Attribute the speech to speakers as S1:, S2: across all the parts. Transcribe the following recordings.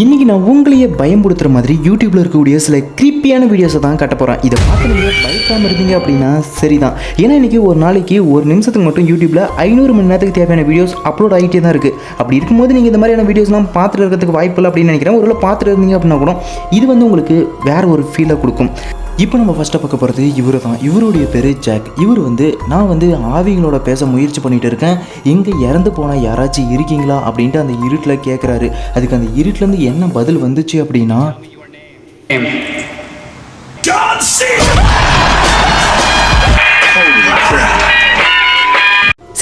S1: இன்னைக்கு நான் உங்களையே பயம்படுத்துற மாதிரி யூடியூப்ல இருக்கக்கூடிய சில கிரிப்பியான வீடியோஸை தான் காட்ட போறேன். இதை பார்த்து நீங்க பயக்காம இருந்தீங்க அப்படின்னா சரிதான். ஏன்னா இன்னைக்கு ஒரு நாளைக்கு ஒரு நிமிஷத்துக்கு மட்டும் யூடியூப்ல ஐநூறு மணி நேரத்துக்கு தேவையான வீடியோஸ் அப்லோட் ஆகிட்டே தான் இருக்கு. அப்படி இருக்கும்போது நீங்க இந்த மாதிரியான வீடியோஸ்லாம் பார்த்துட்டு இருக்கிறதுக்கு வாய்ப்பு இல்லை அப்படின்னு நினைக்கிறேன். ஒருவேளை பார்த்துட்டு இருந்தீங்க அப்படின்னா கூட இது வந்து உங்களுக்கு வேற ஒரு ஃபீலை கொடுக்கும். இப்போ நம்ம ஃபஸ்ட்டாக பார்க்க போகிறது இவரு தான் இவருடைய பேர் ஜாக். இவர் வந்து நான் வந்து ஆவிங்களோட பேச முயற்சி பண்ணிகிட்டு இருக்கேன். எங்கே இறந்து போனால் யாராச்சும் இருக்கீங்களா? அப்படின்ட்டு அந்த இருட்டில் கேட்குறாரு அதுக்கு அந்த இருட்டிலேருந்து என்ன பதில் வந்துச்சு அப்படின்னா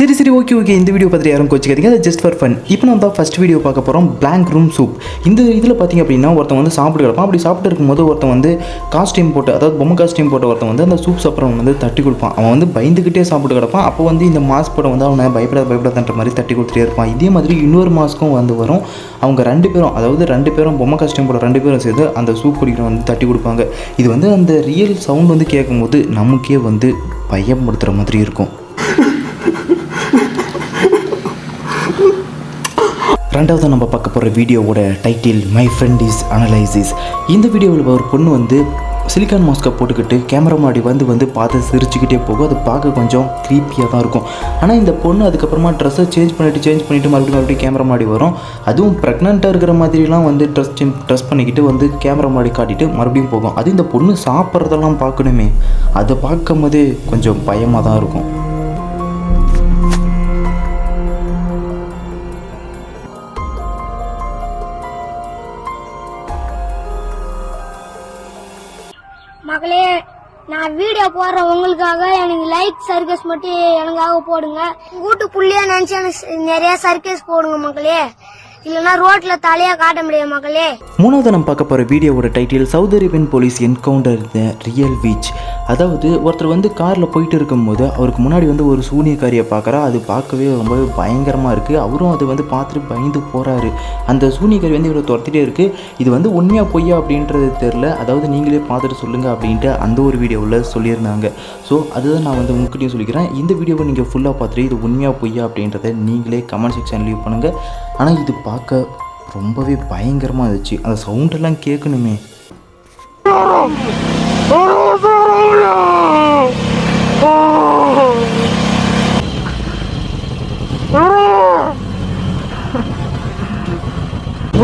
S1: சரி சரி ஓகே ஓகே இந்த வீடியோ பார்த்துட்டு யாரும் கோச்சிக்காதீங்க. அது ஜஸ்ட் ஃபார் ஃபன் இப்போ நம்ம தான் ஃபஸ்ட் வீடியோ பார்க்க போகிறோம் பிளாங்க் ரூம் சூப் இந்த இதில் பார்த்தீங்க அப்படின்னா ஒருத்தன் வந்து சாப்பிட்டு கிடப்பான் அப்படி சாப்பிட்டு இருக்கும்போது ஒருத்தன் வந்து காஸ்டியூம் போட்டு அதாவது பொம்மை காஸ்டியூம் போட்ட ஒருத்தன் வந்து அந்த சூப் சாப்பிட்றவன் வந்து தட்டி கொடுப்பான். அவன் வந்து பயந்துக்கிட்டே சாப்பிட்டு கிடப்பான். அப்போ வந்து இந்த மாஸ்க் படம் வந்து அவனை பயப்படாத பயப்படாதன்ற மாதிரி தட்டி கொடுத்துட்டே இருப்பான். இதே மாதிரி இன்னொரு மாஸ்க்கும் வந்து வரும். அவங்க ரெண்டு பேரும் அதாவது ரெண்டு பேரும் பொம்மை காஸ்டியூம் போட ரெண்டு பேரும் சேர்ந்து அந்த சூப் குடிக்கிற வந்து தட்டி கொடுப்பாங்க. இது வந்து அந்த ரியல் சவுண்ட் வந்து கேட்கும்போது நமக்கே வந்து பயப்படுத்துகிற மாதிரி இருக்கும். ரெண்டாவது நம்ம பார்க்க போகிற வீடியோவோட title my friend is analysis இந்த வீடியோவில் ஒரு பொண்ணு வந்து சிலிக்கான் மாஸ்கை போட்டுக்கிட்டு கேமரா முன்னாடி வந்து வந்து பார்த்து சிரிச்சுக்கிட்டே போகும். அது பார்க்க கொஞ்சம் க்ரீப்பியாக தான் இருக்கும். ஆனால் இந்த பொண்ணு அதுக்கப்புறமா ட்ரெஸ்ஸை சேஞ்ச் பண்ணிவிட்டு சேஞ்ச் பண்ணிவிட்டு மறுபடியும் மறுபடியும் கேமரா முன்னாடி வரும். அதுவும் ப்ரெக்னெண்ட்டாக இருக்கிற மாதிரிலாம் வந்து ட்ரெஸ் ட்ரெஸ் பண்ணிக்கிட்டு வந்து கேமரா முன்னாடி காட்டிட்டு மறுபடியும் போகும். அது இந்த பொண்ணு சாப்பிட்றதெல்லாம் பார்க்கணுமே. அதை பார்க்கும் போதே கொஞ்சம் பயமாக தான் இருக்கும்.
S2: நான் வீடியோ போடுறேன் உங்களுக்காக. எனக்கு லைக் சர்க்கஸ் மட்டும் எனக்காக போடுங்க. கூட்டு புள்ளியா நினைச்சு எனக்கு நிறைய சர்க்கஸ் போடுங்க மக்களே. இல்லைன்னா ரோட்ல தலையா காட்ட முடியாது மக்களே.
S1: மூணாவது நம்ம பார்க்க போகிற வீடியோவோட title south Arabian police encounter the real which அதாவது ஒருத்தர் வந்து காரில் போயிட்டு இருக்கும்போது அவருக்கு முன்னாடி வந்து ஒரு சூனியக்காரியை பார்க்குறா. அது பார்க்கவே ரொம்பவே பயங்கரமாக இருக்குது அவரும் அது வந்து பார்த்துட்டு பயந்து போகிறாரு அந்த சூனியக்காரி வந்து இவரை துரத்திட்டே இருக்குது இது வந்து உண்மையாக பொய்யா அப்படின்றது தெரில அதாவது நீங்களே பார்த்துட்டு சொல்லுங்கள் அப்படின்ட்டு அந்த ஒரு வீடியோவில் சொல்லியிருந்தாங்க. ஸோ அதுதான் நான் வந்து உங்ககிட்டயும் சொல்லிக்கிறேன். இந்த வீடியோவை நீங்கள் ஃபுல்லாக பார்த்துட்டு இது உண்மையாக பொய்யா அப்படின்றத நீங்களே கமெண்ட் செக்ஷன் லீவ் பண்ணுங்கள் ஆனால் இது பார்க்க ரொம்பவே பயங்கரமாக இருந்துச்சு. அந்த சவுண்டெல்லாம் கேட்கணுமே.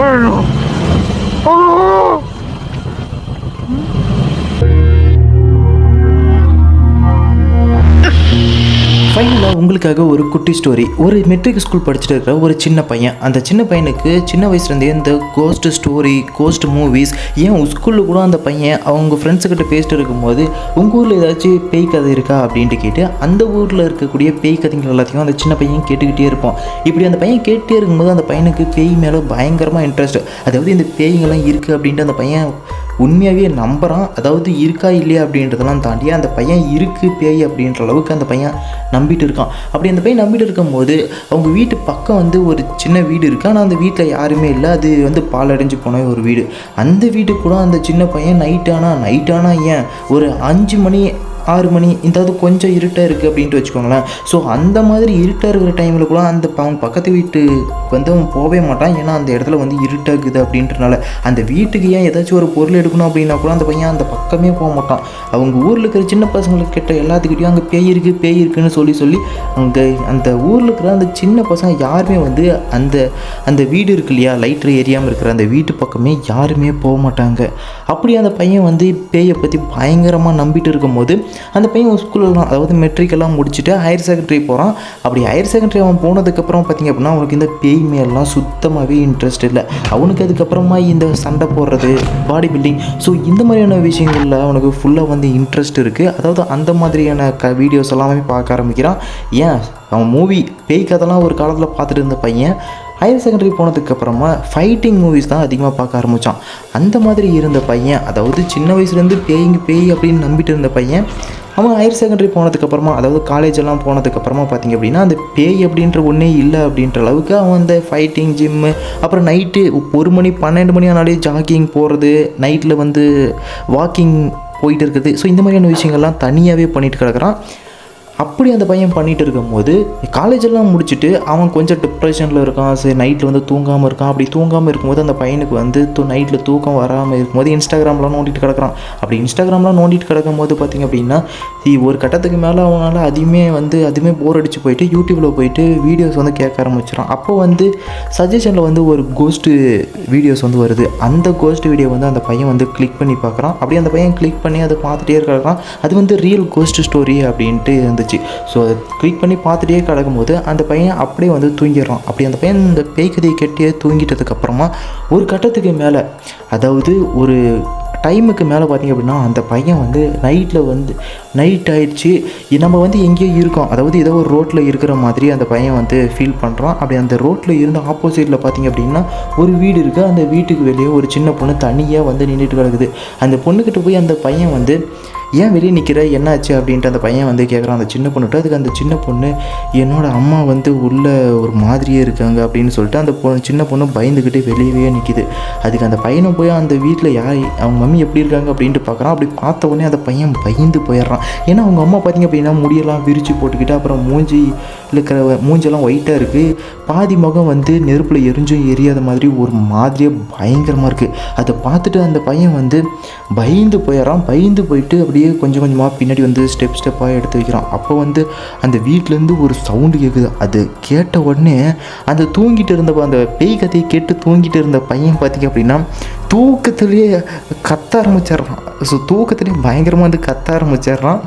S1: Inferno! Oh! Ah. ஃபைனலாக உங்களுக்காக ஒரு குட்டி ஸ்டோரி ஒரு மெட்ரிக் ஸ்கூல் படிச்சுட்டு இருக்கிற ஒரு சின்ன பையன். அந்த சின்ன பையனுக்கு சின்ன வயசுலேருந்தே இந்த கோஸ்ட் ஸ்டோரி கோஸ்ட் மூவிஸ் ஏன் ஸ்கூலில் கூட அந்த பையன் அவங்க ஃப்ரெண்ட்ஸுக்கிட்ட பேசிட்டு இருக்கும்போது உங்கள் ஊரில் ஏதாச்சும் பேய் கதை இருக்கா அப்படின்ட்டு கேட்டு அந்த ஊரில் இருக்கக்கூடிய பேய் கதைகள் எல்லாத்தையும் அந்த சின்ன பையன் கேட்டுக்கிட்டே இருப்போம் இப்படி அந்த பையன் கேட்டே இருக்கும்போது அந்த பையனுக்கு பேய் மேலே பயங்கரமாக இன்ட்ரெஸ்ட் அதாவது இந்த பேய்ங்கெல்லாம் இருக்குது அப்படின்ட்டு அந்த பையன் உண்மையாகவே நம்புகிறான் அதாவது இருக்கா இல்லையா அப்படின்றதெல்லாம் தாண்டி அந்த பையன் இருக்குது பேய் அப்படின்ற அளவுக்கு அந்த பையன் நம்பிட்டு இருக்கான். அப்படி அந்த பையன் நம்பிட்டு இருக்கும்போது அவங்க வீட்டு பக்கம் வந்து ஒரு சின்ன வீடு இருக்குது ஆனால் அந்த வீட்டில் யாருமே இல்லை. அது வந்து பாலடைஞ்சு போன ஒரு வீடு. அந்த வீட்டுக்கு கூட அந்த சின்ன பையன் நைட்டானா நைட்டானா ஏன்? ஒரு அஞ்சு மணி ஆறு மணி இதாவது கொஞ்சம் இருட்டாக இருக்குது அப்படின்ட்டு வச்சுக்கோங்களேன். ஸோ அந்த மாதிரி இருட்டாக இருக்கிற டைமில் கூட அந்த அவன் பக்கத்து வீட்டு வந்து அவன் போகவே மாட்டான். ஏன்னா அந்த இடத்துல வந்து இருட்டாகுது அப்படின்றனால. அந்த வீட்டுக்கு ஏன் ஏதாச்சும் ஒரு பொருள் எடுக்கணும் அப்படின்னா கூட அந்த பையன் அந்த பக்கமே போக மாட்டான். அவங்க ஊரில் இருக்கிற சின்ன பசங்களுக்கு கிட்ட எல்லாத்துக்கிட்டையும் அங்கே பேய் இருக்குது பேய் இருக்குன்னு சொல்லி சொல்லி அங்கே அந்த ஊரில் இருக்கிற அந்த சின்ன பசங்க யாருமே வந்து அந்த அந்த வீடு இருக்கு இல்லையா லைட்ரு எரியாமல் இருக்கிற அந்த வீட்டு பக்கமே யாருமே போக மாட்டாங்க. அப்படி அந்த பையன் வந்து பேயை பற்றி பயங்கரமாக நம்பிட்டு இருக்கும்போது அந்த பையன் ஸ்கூலெலாம் அதாவது மெட்ரிக்கெல்லாம் முடிச்சுட்டு ஹையர் செகண்டரி போகிறான் அப்படி ஹையர் செகண்டரி அவன் போனதுக்கப்புறம் பார்த்தீங்க அப்படின்னா அவனுக்கு இந்த பேய் மேலாம் சுத்தமாகவே இன்ட்ரெஸ்ட் இல்லை. அவனுக்கு அதுக்கப்புறமா இந்த சண்டை போடுறது பாடி பில்டிங் ஸோ இந்த மாதிரியான விஷயங்களில் அவனுக்கு ஃபுல்லாக வந்து இன்ட்ரெஸ்ட் இருக்குது அதாவது அந்த மாதிரியான க வீடியோஸ் எல்லாமே பார்க்க ஆரம்பிக்கிறான். ஏன்? அவன் மூவி பேய் கதைலாம் ஒரு காலத்தில் பார்த்துட்டு இருந்த பையன் ஹையர் செகண்டரி போனதுக்கு அப்புறமா ஃபைட்டிங் மூவிஸ் தான் அதிகமாக பார்க்க ஆரம்பித்தான் அந்த மாதிரி இருந்த பையன் அதாவது சின்ன வயசுலேருந்து பேய்ங்க பேய் அப்படின்னு நம்பிட்டு இருந்த பையன் அவன் ஹையர் செகண்டரி போனதுக்கப்புறமா அதாவது காலேஜ் எல்லாம் போனதுக்கப்புறமா பார்த்தீங்க அப்படின்னா அந்த பேய் அப்படின்ற ஒன்றே இல்லை அப்படின்ற அளவுக்கு அவன் அந்த ஃபைட்டிங் ஜிம்மு அப்புறம் நைட்டு ஒரு மணி பன்னெண்டு மணி ஆனாலே ஜாகிங் போகிறது நைட்டில் வந்து வாக்கிங் போயிட்டு இருக்குது. ஸோ இந்த மாதிரியான விஷயங்கள்லாம் தனியாகவே பண்ணிட்டு கிடக்குறான். அப்படி அந்த பையன் பண்ணிகிட்டு இருக்கும்போது காலேஜெல்லாம் முடிச்சுட்டு அவன் கொஞ்சம் டிப்ரெஷனில் இருக்கான் சரி நைட்டில் வந்து தூங்காமல் இருக்கான். அப்படி தூங்காமல் இருக்கும்போது அந்த பையனுக்கு வந்து தூ நைட்டில் தூக்கம் வராமல் இருக்கும்போது இன்ஸ்டாகிராம்லாம் நோண்டிட்டு கிடக்குறான். அப்படி இன்ஸ்டாகிராம்லாம் நோண்டிட்டு கிடக்கும் போது பார்த்திங்க அப்படின்னா ஒரு கட்டத்துக்கு மேலே அவனால் அதுவுமே வந்து அதுவுமே போர் அடித்து போயிட்டு யூடியூப்பில் போயிட்டு வீடியோஸ் வந்து கேட்க ஆரம்பிச்சிடான் அப்போ வந்து சஜஷனில் வந்து ஒரு கோஸ்ட்டு வீடியோஸ் வந்து வருது. அந்த கோஸ்ட் வீடியோ வந்து அந்த பையன் வந்து கிளிக் பண்ணி பார்க்குறான் அப்படியே அந்த பையன் கிளிக் பண்ணி அதை பார்த்துட்டே இருக்கிறான் அது வந்து ரியல் கோஸ்ட் ஸ்டோரி அப்படின்ட்டு இருந்துச்சு ஸோ அதை கிளிக் பண்ணி பார்த்துட்டே கிடக்கும்போது அந்த பையன் அப்படியே வந்து தூங்கிடுறான். அப்படி அந்த பையன் இந்த பேய் கதையை தூங்கிட்டதுக்கப்புறமா ஒரு கட்டத்துக்கு மேலே அதாவது ஒரு டைமுக்கு மேலே பார்த்திங்க அப்படின்னா அந்த பையன் வந்து நைட்டில் வந்து நைட் ஆயிடுச்சு. நம்ம வந்து எங்கேயோ இருக்கோம். அதாவது ஏதோ ஒரு ரோட்டில் இருக்கிற மாதிரி அந்த பையன் வந்து ஃபீல் பண்ணுறான் அப்படி அந்த ரோட்டில் இருந்து ஆப்போசிட்டில் பார்த்தீங்க அப்படின்னா ஒரு வீடு இருக்குது அந்த வீட்டுக்கு வெளியே ஒரு சின்ன பொண்ணு தனியாக வந்து நின்றுட்டு கிடக்குது. அந்த பொண்ணுக்கிட்ட போய் அந்த பையன் வந்து ஏன் வெளியே நிற்கிற என்னாச்சு அப்படின்ட்டு அந்த பையன் வந்து கேட்குறான் அந்த சின்ன பொண்ணுகிட்ட அதுக்கு அந்த சின்ன பொண்ணு என்னோடய அம்மா வந்து உள்ள ஒரு மாதிரியே இருக்காங்க அப்படின்னு சொல்லிட்டு அந்த பொண்ணு சின்ன பொண்ணு பயந்துக்கிட்டு வெளியவே நிற்கிது அதுக்கு அந்த பையனை போய் அந்த வீட்டில் யார் அவங்க மம்மி எப்படி இருக்காங்க? அப்படின்ட்டு பார்க்குறான் அப்படி பார்த்த உடனே அந்த பையன் பயந்து போயிடுறான். ஏன்னா அவங்க அம்மா பார்த்தீங்க அப்படின்னா முடியெல்லாம் விரித்து போட்டுக்கிட்டு அப்புறம் மூஞ்சி இருக்கிற மூஞ்செல்லாம் ஒயிட்டாக இருக்குது பாதி முகம் வந்து நெருப்பில் எரிஞ்சும் எரியாத மாதிரி ஒரு மாதிரியே பயங்கரமாக இருக்குது அதை பார்த்துட்டு அந்த பையன் வந்து பயந்து போயிடறான். பயந்து போயிட்டு அப்படியே கொஞ்சம் கொஞ்சமாக பின்னாடி வந்து ஸ்டெப் ஸ்டெப்பாக எடுத்து வைக்கிறான். அப்போ வந்து அந்த வீட்டிலேருந்து ஒரு சவுண்டு கேட்குது அது கேட்ட உடனே அந்த தூங்கிட்டு இருந்த அந்த பேய் கதையை கேட்டு தூங்கிட்டு இருந்த பையன் பார்த்திங்க அப்படின்னா தூக்கத்துலேயே கத்த ஆரம்பிச்சிடுறான். ஸோ தூக்கத்துலேயே பயங்கரமாக வந்து கத்த ஆரம்பிச்சிடுறான்.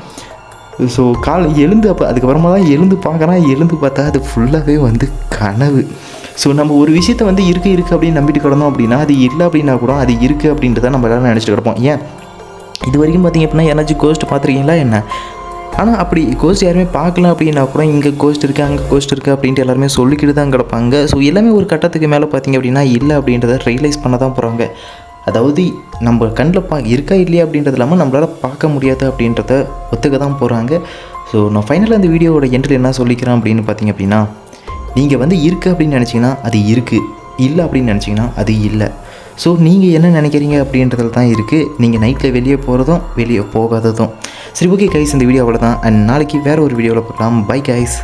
S1: ஸோ கால் எழுந்து அப்போ அதுக்கப்புறமா தான் எழுந்து பார்க்குறான். எழுந்து பார்த்தா அது ஃபுல்லாகவே வந்து கனவு. ஸோ நம்ம ஒரு விஷயத்த வந்து இருக்குது இருக்குது அப்படின்னு நம்பிட்டு கிடந்தோம் அப்படின்னா அது இல்லை அப்படின்னா கூட அது இருக்குது அப்படின்றத நம்ம எல்லாரும் நினச்சிட்டு கிடப்போம். ஏன்? இது வரைக்கும் பார்த்தீங்க அப்படின்னா எனர்ஜி கோஸ்ட் பார்த்துருக்கீங்களா என்ன? ஆனால் அப்படி கோஸ்ட் யாருமே பார்க்கல அப்படின்னா கூட இங்கே கோஸ்ட் இருக்குது அங்கே கோஸ்ட் இருக்குது அப்படின்ட்டு எல்லாருமே சொல்லிக்கிட்டு தான் கிடப்பாங்க. ஸோ எல்லாமே ஒரு கட்டத்துக்கு மேலே பார்த்தீங்க அப்படின்னா இல்லை அப்படின்றத ரியலைஸ் பண்ண தான் போகிறாங்க அதாவது நம்ம கண்ணில் பா இருக்கா இல்லையா அப்படின்றது இல்லாமல் நம்மளால் பார்க்க முடியாது அப்படின்றத ஒத்துக்க தான் போகிறாங்க ஸோ நான் ஃபைனலாக இந்த வீடியோவோட எண்டில் என்ன சொல்லிக்கிறேன் அப்படின்னு பார்த்தீங்க அப்படின்னா நீங்கள் வந்து இருக்குது அப்படின்னு நினச்சிங்கன்னா அது இருக்குது இல்லை அப்படின்னு நினச்சிங்கன்னா அது இல்லை. ஸோ நீங்கள் என்ன நினைக்கிறீங்க அப்படின்றதுல தான் இருக்குது நீங்கள் நைட்டில் வெளியே போகிறதும் வெளியே போகாததும். சரி ஓகே கைஸ் இந்த வீடியோ அவ்வளோதான் அண்ட் நாளைக்கு வேறு ஒரு வீடியோவில் பார்க்கலாம் பை கைஸ்